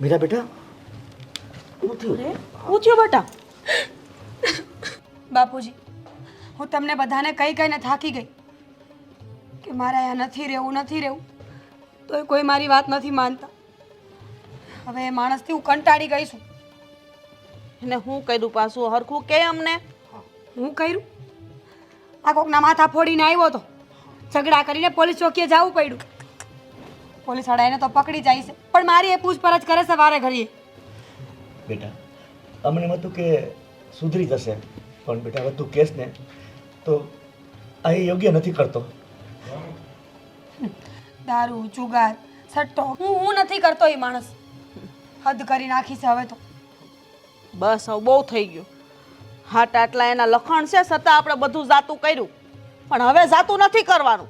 મીરા બેટા? શું થયું? હું થયું બેટા? બાપુજી હું તમને બધાને કઈ કઈને થાકી ગઈ કે મારે અહીંયા નથી રહેવું નથી રહેવું. તોય કોઈ મારી વાત નથી માનતા. હવે એ માણસથી હું કંટાળી ગઈ છું. એને હું કર્યું પાછું? હરખું કે અમને? હું. કર્યું? આ કોકના માથા ફોડીને આવ્યો હતો ઝઘડા કરીને પોલીસ ચોકીએ જવું પડ્યું. પોલીસવાળા એને તો પકડી જાય છે. પણ મારી એ પૂછપરછ કરે છે વારે ઘડીએ. બેટા અમને એમ હતું કે સુધરી જશે. પણ બેટા હવે તું કેસ ને તો અહીં યોગ્ય નથી કરતો. દારૂ જુગાર સટ્ટો હું હું નથી કરતો એ માણસ. હદ કરી નાખી છે હવે તો. બસ હવે બહુ થઈ ગયું. હાટ આટલા એના લખણ છે છતાં આપણે બધું જાતું કર્યું. પણ હવે જાતું નથી કરવાનું.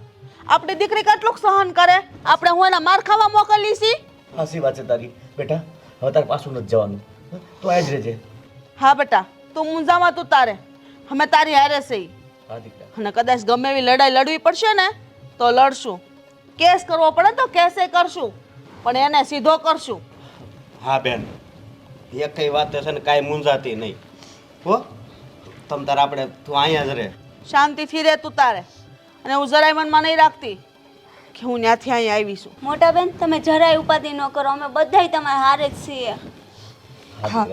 આપણી દીકરી કેટલુંક સહન કરે? આપણે હું એના માર ખાવા મોકલી છી? હાસી વાત છે તારી. બેટા હવે તારે પાછું નથી જવાનું? તું આ જ રહેજે. હા બેટા તું મુંજામાં તું તારે. અમે તારી હારે છે ઈ. હા દીકરા. અને કદાચ ગમે એવી લડાઈ લડવી પડશે ને તો લડશું. કેસ કરવો પડે તો કેસે કરશું. પણ એને સીધો કરશું. હા બેન. એક કઈ વાત છે ને કાંઈ મૂંઝાતી નહીં. હો તમ તાર આપણે તું અહીંયા જ રહે. શાંતિથી રહે તું તારે. અને હું જરાય મનમાં નહીં રાખતી કે હું ત્યાંથી અહીં આવીશું મોટા બેન તમે જરાય ઉપાધિ ન કરો. અમે બધાય તમારા હારે જ છીએ. હા.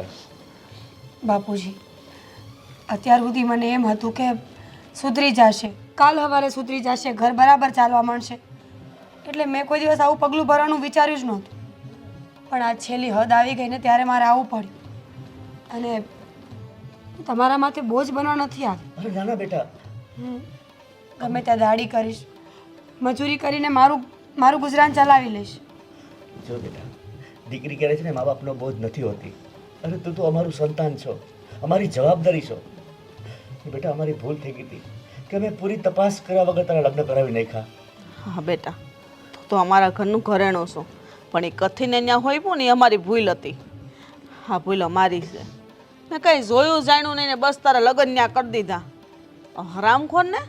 બાપુજી અત્યાર સુધી મને એમ હતું કે સુધરી જશે. કાલ સવારે સુધરી જશે ઘર બરાબર ચાલવા માંડશે. એટલે મેં કોઈ દિવસ આવું પગલું ભરવાનું વિચાર્યું જ નહોતું. પણ આ છેલ્લી હદ આવી ગઈ ને ત્યારે મારે આવવું પડ્યું. અને તમારા માથે બોજ બનવા નથી આવી અરે નાના બેટા. હું ગમે ત્યાં દાડી કરીશ મજૂરી કરીને મારું મારું ગુજરાન ચલાવી લઈશ. જો બેટા દીકરી કરે છે ને મા બાપનો બોજ નથી હોતી. અરે તું તો અમારું સંતાન છો અમારી જવાબદારી છો. બેટા અમારી ભૂલ થઈ ગઈ હતી કે અમે પૂરી તપાસ કર્યા વગર તારા લગ્ન કરાવી નાખ્યા. હા બેટા તો અમારા ઘરનું ઘરેણું છું પણ એ કથીને ત્યાં હોય પણ એ અમારી ભૂલ હતી. હા ભૂલ અમારી છે. ને કંઈ જોયું જાણ્યું નહીં ને બસ તારા લગ્ન ત્યાં કરી દીધા. હરામખોર ને?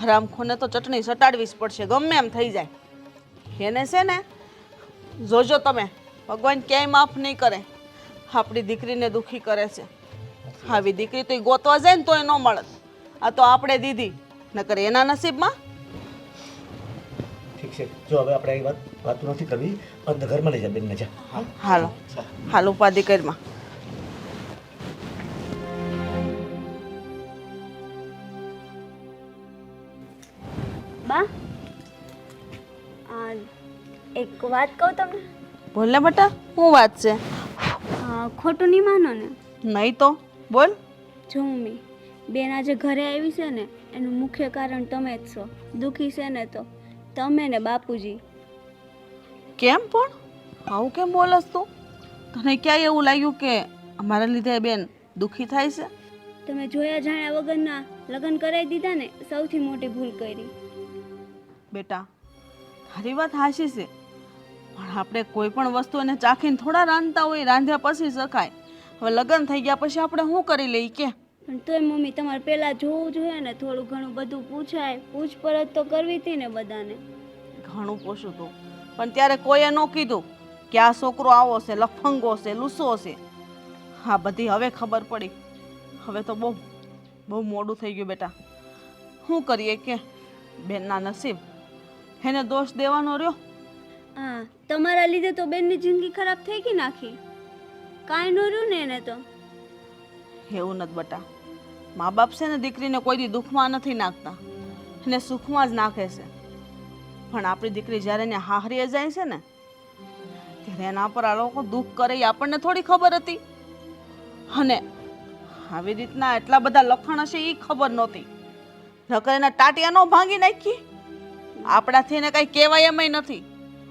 હરામખોરને તો ચટણી સટાડવી જ પડશે ગમે એમ થઈ જાય. એને છે ને જોજો તમે ભગવાન ક્યાંય માફ નહીં કરે. આપણી દીકરીને દુખી કરે છે. આવી દીકરી તો એ ગોતવા જાય ને તોય ન મળે. આ તો આપણે દીધી નકર એના નસીબમાં? ઠીક છે જો હવે આપણે એ વાત વાતો નથી કરવી અંધ ઘરમાં લઈ જા બેનને જા. હા. હાલો હાલ ઉપાધિ કરીમાં. બા. આ એક વાત કહું તમને? બોલ ને બેટા શું વાત છે? આ, ખોટું નહીં માનો ને. નહીં તો બોલ. જો મમ્મી બેન આજે ઘરે આવી છે ને એનું મુખ્ય કારણ તમે જ છો. દુઃખી છે ને તો તમે ને બાપુજી. કેમ પણ? આવું કેમ બોલસ તું? તને ક્યાંય એવું લાગ્યું કે અમારા લીધે બેન દુઃખી થાય છે? તમે જોયા જાણ્યા વગરના લગ્ન કરાવી દીધા ને સૌથી મોટી ભૂલ કરી. બેટા તારી વાત હાશી છે. પણ આપણે કોઈ પણ વસ્તુ એને ચાખીને થોડા રાંધતા હોય રાંધ્યા પછી શકાય. હવે લગ્ન થઈ ગયા પછી આપણે શું કરી લઈએ કે? પણ તોય મમ્મી તમારે પહેલાં જોવું જોઈએ ને થોડું ઘણું બધું પૂછાય. પૂછપરછ તો કરવી હતી ને બધાને. ઘણું પોષું તો. પણ ત્યારે કોઈએ ન કીધું કે આ છોકરો આવો છે લફંગો છે લૂસો છે. હા બધી હવે ખબર પડી. હવે તો બહુ બહુ મોડું થઈ ગયું બેટા. શું કરીએ કે? બેનના નસીબ એને દોષ દેવાનો રહ્યો? હા તમારા લીધે તો બેનની જિંદગી ખરાબ થઈ ગઈ નાખી. કાંઈ ન રહ્યું ને એને તો. એવું નથી બટા. મા બાપ છે ને દીકરીને કોઈ દી દુઃખમાં નથી નાખતા. એને સુખમાં જ નાખે છે. પણ આપણી દીકરી જ્યારે એને હાહરીએ જાય છે ને ત્યારે એના પર આ લોકો દુઃખ કરે એ આપણને થોડી ખબર હતી. અને આવી રીતના એટલા બધા લખણ હશે એ ખબર નહોતી. નકર એના ટાટિયા નો ભાંગી નાખી. આપણાથી એને કાંઈ કહેવાય એમય નથી.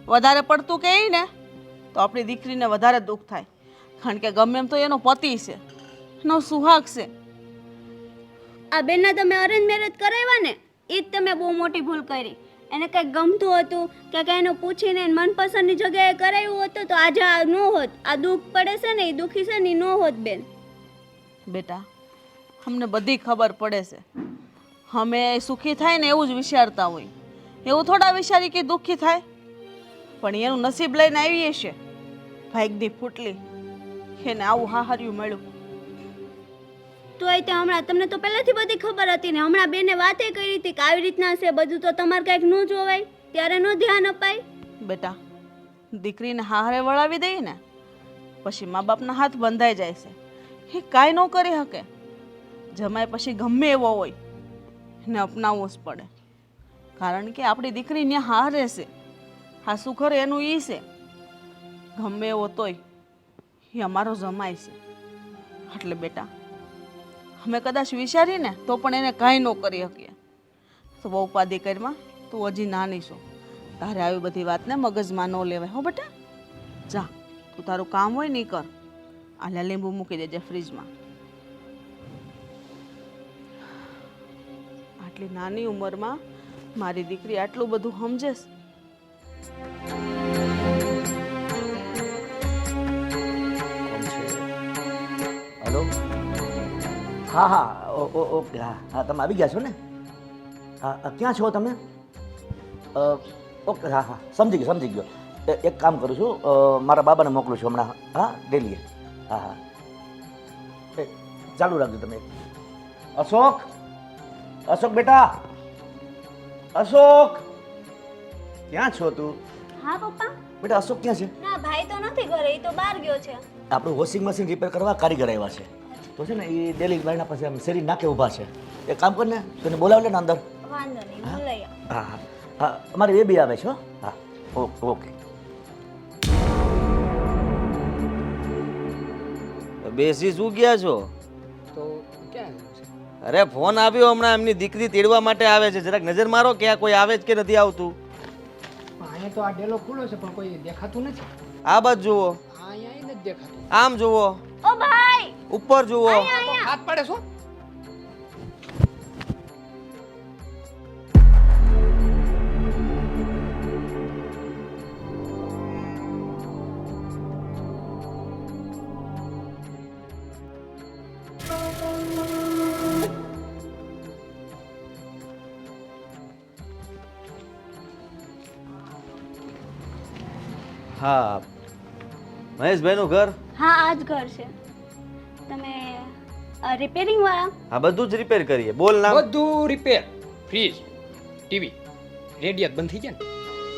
વધારે પડતું કહે ને તો આપણી દીકરીને વધારે દુઃખ થાય. કારણ કે ગમે એમ તો એનો પતિ છે એનો સુહાગ છે. આ બેનના તમે અરેન્જ મેરેજ કરાવ્યા ને એ જ તમે બહુ મોટી ભૂલ કરી. એને કંઈક ગમતું હતું કે કંઈ એનું પૂછીને મનપસંદની જગ્યાએ કરાવ્યું હતું તો આજે આ ન હોત. આ દુઃખ પડે છે ને એ દુઃખી છે ને એ ન હોત બેન. બેટા અમને બધી ખબર પડે છે. અમે સુખી થાય ને એવું જ વિચારતા હોય. એવું થોડા વિચારી કે દુઃખી થાય. પણ એનું નસીબ લઈને આવીએ છે ભાગની ફૂટલી. એને આવું હાહર્યું મળ્યું. તો એ તે હમણાં તમને તો પહેલેથી બધી ખબર હતી ને હમણાં બેને વાતે કરી હતી કે આવી રીતના છે બધું તો તમારે કાંઈક ન જોવાય ત્યારે ન ધ્યાન અપાય. બેટા દીકરીને હારે વળાવી દઈએ ને પછી મા બાપના હાથ બંધાઈ જાય છે. એ કાંઈ ન કરી શકે. જમાય પછી ગમે એવો હોય એને અપનાવવું જ પડે. કારણ કે આપણી દીકરી ત્યાં હારે છે હા સુખર એનું ઈ છે? ગમે એવો તોય એ અમારો જમાય છે. એટલે બેટા, અમે કદાચ વિચારીને તો પણ એને કાંઈ ન કરી શકીએ. તો બહુ ઉપાધિ કરીમાં, તું હજી નાની છો. તારે આવી બધી વાતને મગજમાં ન લેવાય. હો બેટા, જા, તું તારું કામ હોય નહીં કર. આલે લીંબુ મૂકી દેજે ફ્રીજમાં. આટલી નાની ઉંમરમાં મારી દીકરી આટલું બધું સમજેશ હેલો? હા હા ઓકે હા હા તમે આવી ગયા છો ને? હા, ક્યાં છો તમે? ઓકે હા હા સમજી ગયો સમજી ગયો. એક કામ કરું છું મારા બાબાને મોકલું છું હમણાં હા ડેલીએ. હા હા. ચાલુ રાખજો તમે. અશોક? અશોક બેટા? અશોક! ક્યાં છો તું? હા પપ્પા. બેટા અશોક ક્યાં છે? ના ભાઈ તો નથી ઘરે એ તો બહાર ગયો છે. આપણું વોશિંગ મશીન રિપેર કરવા કારીગર આવ્યા છે. તો છે ને એ ડેલી બાયના પાસે આમ શેરી નાકે ઊભા છે. એક કામ કર ને તને બોલાવ લે ને અંદર. વાંધો નહીં હું લઈ આવું. હા હા. અમારે એ બેબી આવે છે હો. હા. Okay okay. બેસી શું ગયા છે? અરે ફોન આવ્યો હમણાં એમની દીકરી તેડવા માટે આવે છે. જરાક નજર મારો કે આ કોઈ આવે જ કે નથી આવતું? પણ અહીંયા તો આ ડેલો ખુલ્લો છે પણ કોઈ દેખાતું નથી. આ બાજુ જુઓ. અહીંયા નથી દેખાતું. આમ જુઓ. ઓ ભાઈ! ઉપર જુઓ. હાથ પાડે છો હા. મહેશભાઈનું ઘર? હા આ જ ઘર છે. તમે રિપેરિંગ વાળા? હા બધું જ રિપેર કરીએ. બોલ નામ. બધું રિપેર ફ્રીજ ટીવી રેડિયા બંધ થઈ ગયા ને.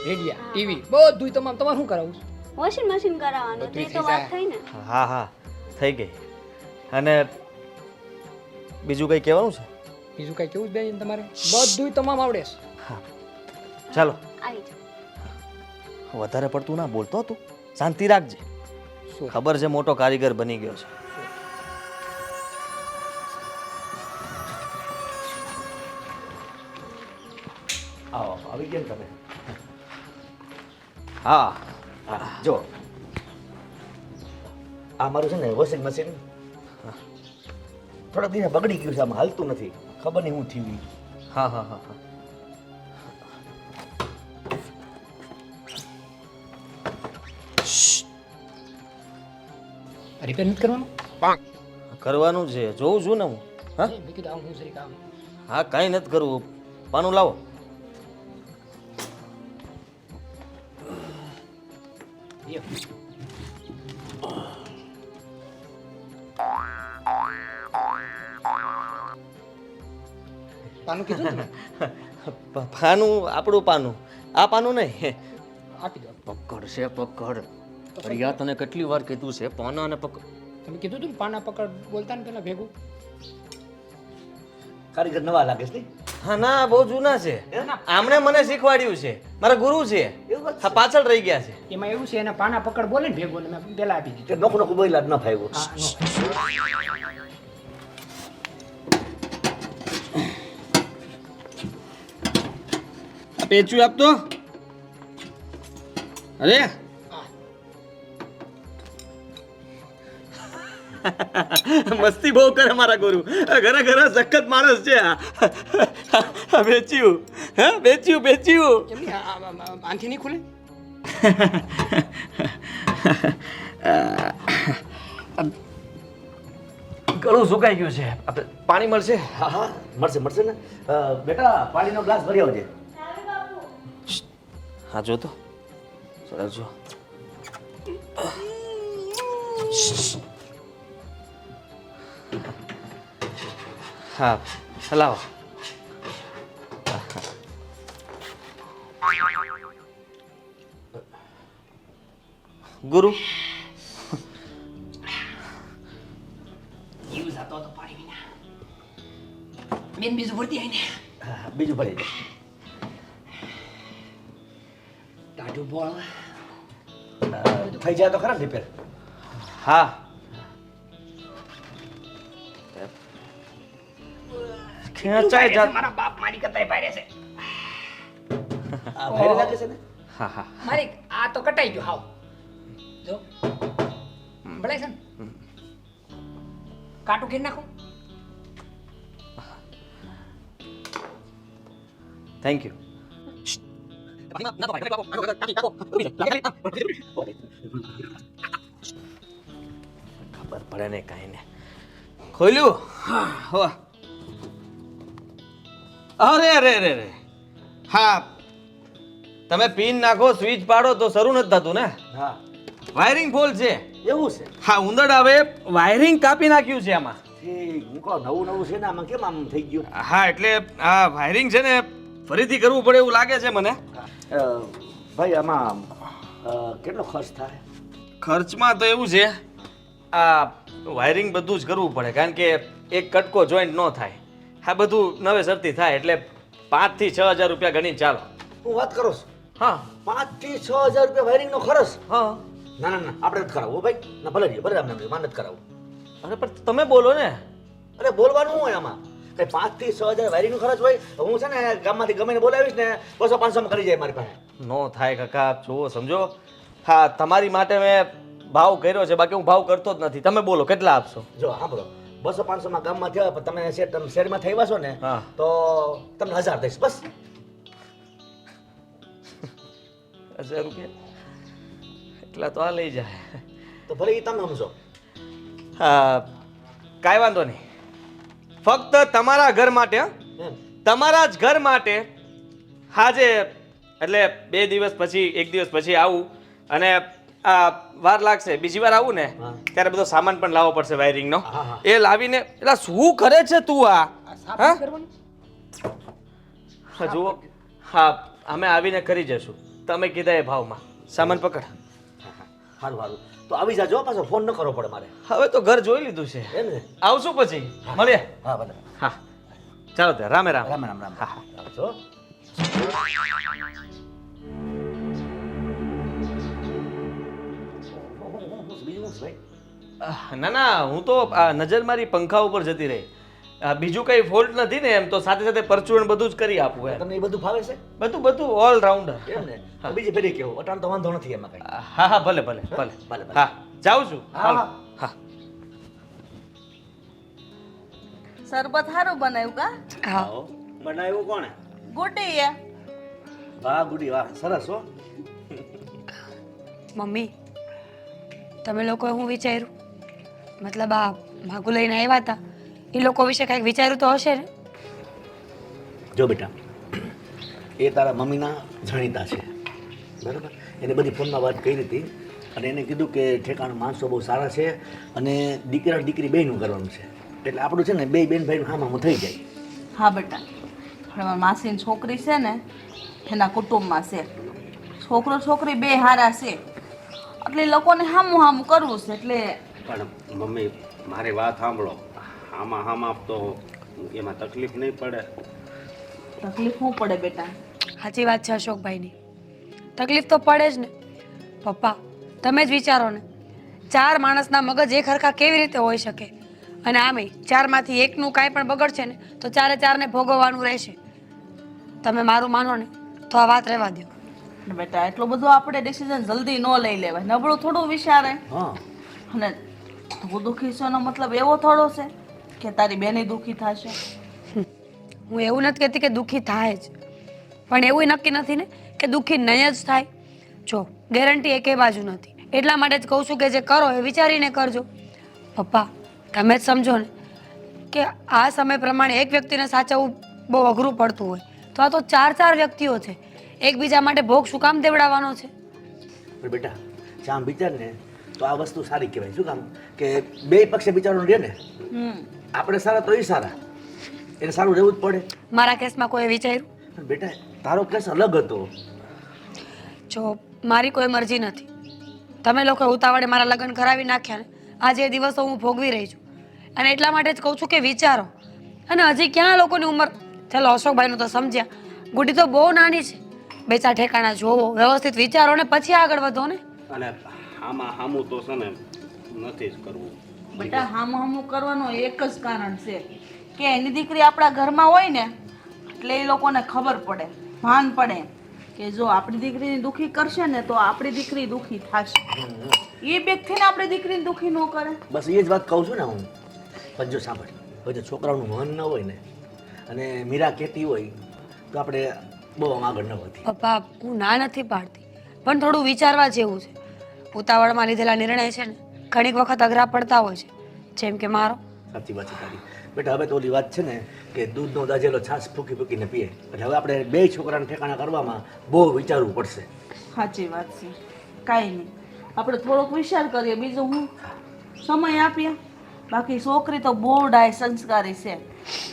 રેડિયા ટીવી બધું તમામ તમારે શું કરાવવું છે? વોશિંગ મશીન કરાવવાનું તે તો વાત થઈ ને. હા હા. થઈ ગઈ. અને બીજું કંઈ કહેવાનું છે? બીજું કઈ કેવું જ બેન તમારે? બધું તમામ આવડે છે. ચાલો. આવી જાઓ. વધારે પડતું ના બોલતો તું. શાંતિ રાખજે. શું? ખબર છે મોટો કારીગર બની ગયો છે. આવો આવી ગયા તમે. હા. હા જો. આ મારું છે ને વોશિંગ મશીન. થોડાક દિવસ બગડી ગયું છે આમાં હાલતું નથી. ખબર નહીં હું થયું હા હા હા હા. રિપેર નથી કરવાનું? કરવાનું છે. જોઉં છું ને હું. હા? મેં કીધું આવું હું કામ. હા કાંઈ નથી કરવું. પાનું લાવો. પાનું કીધું ને પાનું આપણું પાનું. આ પાનું નહીં. આપી દો. પકડ છે પકડ. પ્રિયા તને કેટલી વાર કીધું છે? પાના અને પકડ. તમે કીધું તું ને પાના પકડ બોલતા ને પેલા ભેગું. કારીગર નવા લાગે છે હા ના બહુ જૂના છે. આમણે મને શીખવાડ્યું છે. મારા ગુરુ છે. હા પાછળ રહી ગયા છે. એમાં એવું છે એના પાના પકડ બોલે ને ભેગો ને મેં પેલા આપી દીધું. કે નોખું નોખું બોલ્યા ન ફાવ્યું પેચું આપતો. અરે મસ્તી બહુ કરે મારા ગુરુ. ઘરે ઘરે સખત માણસ છે આ. વેચ્યું. હા વેચ્યું વેચ્યું. આંખી નહીં ખુલે? ગળું સુકાઈ ગયું છે. પાણી મળશે? હા હા મળશે મળશે ને. બેટા પાણીનો ગ્લાસ ભરી આવજે. હા જો તો. સરસ જો. હા હલાવો ગુરુ એવું જતો હતો પાણી વિના બેન બીજું ભરતી આવીને હા, હા, બીજું ભરી દે બોળ થઈ જાય તો ખરા રિપેર હા ખેંચાઈ જા મારા બાપ મારી કતાય ભારે છે. આ ભાઈ લાગે છે ને? હા હા. મારી આ તો કટાઈ ગયો હાવ. જો. ભલે છે ને? કાટું ઘેર નાખું. થેન્ક યુ ખબર પડે ને કાંઈ ને. ખોલ્યું? હો અરે અરે અરે અરે. હા. તમે પિન નાખો સ્વિચ પાડો તો શરૂ નથી થતું ને? હા. વાયરિંગ ફોલ છે. એવું છે? હા ઉંદર આવે. વાયરિંગ કાપી નાખ્યું છે આમાં. હું કહો નવું નવું છે ને આમાં કેમ આમ થઈ ગયું? હા એટલે આ વાયરિંગ છે ને ફરીથી કરવું પડે એવું લાગે છે મને. ભાઈ આમાં કેટલો ખર્ચ થાય? ખર્ચમાં તો એવું છે આ વાયરિંગ બધું જ કરવું પડે કારણ કે એક કટકો જોઈન્ટ ન થાય. આ બધું નવેસરથી થાય એટલે પાંચથી છ હજાર રૂપિયા ગણી ચાલો. હું વાત કરો છું? હા. પાંચથી છ હજાર રૂપિયા વાયરિંગનો ખર્ચ? હા. ના ના ના આપણે નથી કરાવવું હો ભાઈ. ના ભલે નહીં ભલે આમ માન નથી કરાવવું. અરે પણ તમે બોલો ને. અરે બોલવાનું હોય આમાં? કઈ પાંચથી છ હજાર વાયરિંગનો ખર્ચ હોય હું છે ને ગામમાંથી ગમે બોલાવીશ ને બસો પાંચસોમાં કરી જાય મારી પાસે. નો થાય કાકા જુઓ સમજો. હા તમારી માટે મેં ભાવ કર્યો છે બાકી હું ભાવ કરતો જ નથી. તમે બોલો કેટલા આપશો? જો સાંભળો બસો પાંચસોમાં ગામમાં થયા પણ તમે શેર તમે શેરમાં થઈ વાસો ને તો તમને હજાર દઈશ બસ. હજાર રૂપિયા? એટલા તો આ લઈ જાય. તો ભલે એ તમે સમજો. હા કાંઈ વાંધો નહીં. ફક્ત તમારા ઘર માટે? તમારા જ ઘર માટે હાજે એટલે બે દિવસ પછી એક દિવસ પછી આવું અને વાર લાગશે. બીજી વાર આવું ને ત્યારે બધો સામાન પણ લાવવો પડશે વાયરિંગનો. એ લાવીને એટલે શું કરે છે તું આ? હા? જુઓ. હા અમે આવીને કરી જશું. તમે કીધા એ ભાવમાં. સામાન પકડ. સારું સારું તો આવી જાજો પાછો ફોન ન કરવો પડે મારે. હવે તો ઘર જોઈ લીધું છે. એમ ને? આવશું પછી. મળીએ. હા ભલે. હા. ચાલો રામે રામ. રામે રામ રામ. હા હા. આવજો ના ના હું તો આ નજર મારી પંખા ઉપર જતી રહી. આ બીજું કઈ ફોલ્ટ નથી ને એમ તો સાથે સાથે પરચુરણ બધું જ કરી આપું એમ. તમને એ બધું ફાવે છે? બધું બધું ઓલ રાઉન્ડર એમ ને? તો બીજી પેઢી કેવું? અટાણ તો વાંધો નથી એમાં કઈ. હા હા ભલે ભલે ભલે. ભલે. હા જાઉં છું. હા, હા. શરબત સારું બનાવ્યું કા? હા. બનાવ્યું કોણે? ગુડી વાહ ગુડી વાહ. સરસ હો. મમ્મી તમે લોકોએ હું વિચાર્યું? મતલબ આ ભાગુ લઈને આવ્યા હતા એ લોકો વિશે કાંઈક વિચાર્યું તો હશે ને? જો બેટા એ તારા મમ્મીના જાણીતા છે. બરાબર? એને બધી ફોનમાં વાત કરી હતી અને એને કીધું કે ઠેકાણું માણસો બહુ સારા છે અને દીકરા દીકરી બેનું કરવાનું છે. એટલે આપણું છે ને બે બેન ભાઈનું હામામું થઈ જાય. હા બેટા. પણ માસીની છોકરી છે ને એના કુટુંબમાં છે. છોકરો છોકરી બે હારા છે. એટલે લોકોને હામું હામું કરવું છે. એટલે પણ મમ્મી મારી વાત સાંભળો. આમાં હામ આપતો એમાં તકલીફ નહીં પડે. તકલીફ શું પડે બેટા? સાચી વાત છે અશોકભાઈની. તકલીફ તો પડે જ ને. પપ્પા તમે જ વિચારો ને. ચાર માણસના મગજ એક હરખા કેવી રીતે હોઈ શકે? અને આમે ચારમાંથી એકનું કાંઈ પણ બગડશે ને તો ચારે ચારને ભોગવવાનું રહેશે. તમે મારું માનો ને તો આ વાત રહેવા દો બેટા એટલું બધું આપણે ડિસિઝન જલ્દી ન લઈ લેવાય. નબળું થોડું વિચારે. અને તું દુઃખી છે એનો મતલબ એવો થોડો છે કે તારી બેની દુઃખી થશે. હું એવું નથી કહેતી કે દુઃખી થાય જ. પણ એવું નક્કી નથી ને કે દુઃખી નહીં જ થાય. જો ગેરંટી એકે બાજુ નથી. એટલા માટે જ કહું છું કે જે કરો એ વિચારીને કરજો. પપ્પા તમે જ સમજો ને કે આ સમય પ્રમાણે એક વ્યક્તિને સાચવવું બહુ અઘરું પડતું હોય. તો આ તો ચાર ચાર વ્યક્તિઓ છે. એકબીજા માટે ભોગ શું કામ દેવડાવવાનો છે? બેટા જામ વિચાર ને. તો આ વસ્તુ સારી કહેવાય. શું કામ? કે બે પક્ષે બિચારો રહે ને? હમ. આપણે સારા તો એ સારા. એને સારું રહેવું જ પડે. મારા કેસમાં કોઈ વિચાર્યું? પણ બેટા તારો કેસ અલગ હતો. જો મારી કોઈ મરજી નથી. તમે લોકો ઉતાવળે મારા લગ્ન કરાવી નાખ્યા ને આજે દિવસો હું ભોગવી રહી છું. અને એટલા માટે જ કહું છું કે વિચારો. અને હજી ક્યાં લોકોની ઉંમર? ચાલો અશોકભાઈનું તો સમજ્યા. ગુડી તો બહુ નાની છે. બે ચાર ઠેકાણા જોવો વ્યવસ્થિત વિચારો ને પછી આગળ વધો ને. અને આમાં હામું તો છે ને નથી જ કરવું. બેટા હામું હામું કરવાનો એક જ કારણ છે કે એની દીકરી આપણા ઘરમાં હોય ને એટલે એ લોકોને ખબર પડે ભાન પડે કે જો આપણી દીકરીને દુઃખી કરશે ને તો આપણી દીકરી દુઃખી થશે. એ વ્યક્તિને આપણી દીકરીને દુખી ન કરે. બસ એ જ વાત કહું છું ને હું. પણ જો સાંભળ હવે જો છોકરાનું મન ન હોય ને અને મીરા કહેતી હોય તો આપણે બહુ આગળ ન વધી પપ્પા હું ના નથી પાડતી પણ થોડું વિચારવા જેવું છે. ઉતાવળમાં લીધેલા નિર્ણય છે ને ઘણીક વખત અઘરા પડતા હોય છે. જેમ કે મારો. સાચી વાત છે તારી. બેટા હવે તો ઓલી વાત છે ને કે દૂધનો દાજેલો છાશ ફૂકી ફૂકીને પીએ. એટલે હવે આપણે બે છોકરાને ઠેકાણા કરવામાં બહુ વિચારવું પડશે. સાચી વાત છે. કાંઈ નહીં. આપણે થોડોક વિચાર કરીએ બીજું હું? સમય આપીએ બાકી છોકરી તો બહુ ડાય સંસ્કારી છે.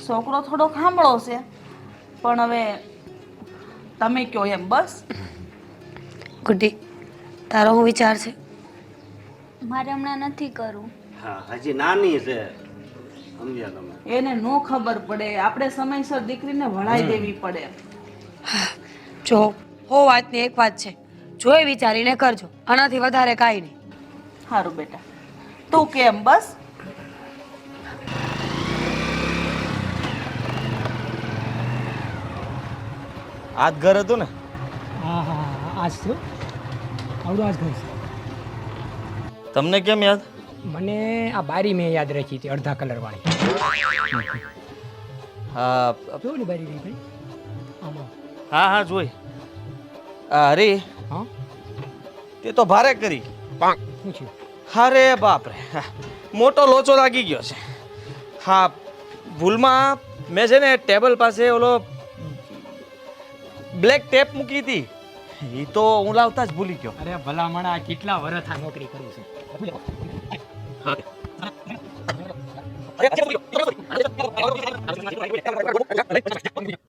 છોકરો થોડો સાંભળો છે. પણ હવે તમે કહો એમ બસ? ગુડ્ડી તારો હું વિચાર છે? મારે હમણાં નથી કરવું. હા હજી નાની છે સમજ્યા તમે. એને નો ખબર પડે. આપણે સમયસર દીકરીને વળાઈ દેવી પડે. જો હો વાતની એક વાત છે. જોઈ વિચારીને કરજો. આનાથી વધારે કાંઈ નહીં. સારું બેટા. તું કેમ બસ? આ જ ઘર હતું ને? હા હા હા. આજ થયું? આવડું આજ ઘર છે. તમને કેમ યાદ? મને આ બારી મેં યાદ રાખી હતી અડધા કલરવાળી. હા. કેવું ને બારી ભાઈ આમાં. હા હા જોઈ. અરે હરી હા? તે તો ભારે કરી. પાંક પૂછ્યું અરે બાપ રે હા, મોટો લોચો લાગી ગયો છે. હા ભૂલમાં મેં છે ને ટેબલ પાસે ઓલો બ્લેક ટેપ મૂકી હતી. એ તો હું લાવતા જ ભૂલી ગયો. અરે ભલામણ, આ કેટલા વર્ષ આ નોકરી કરું છું?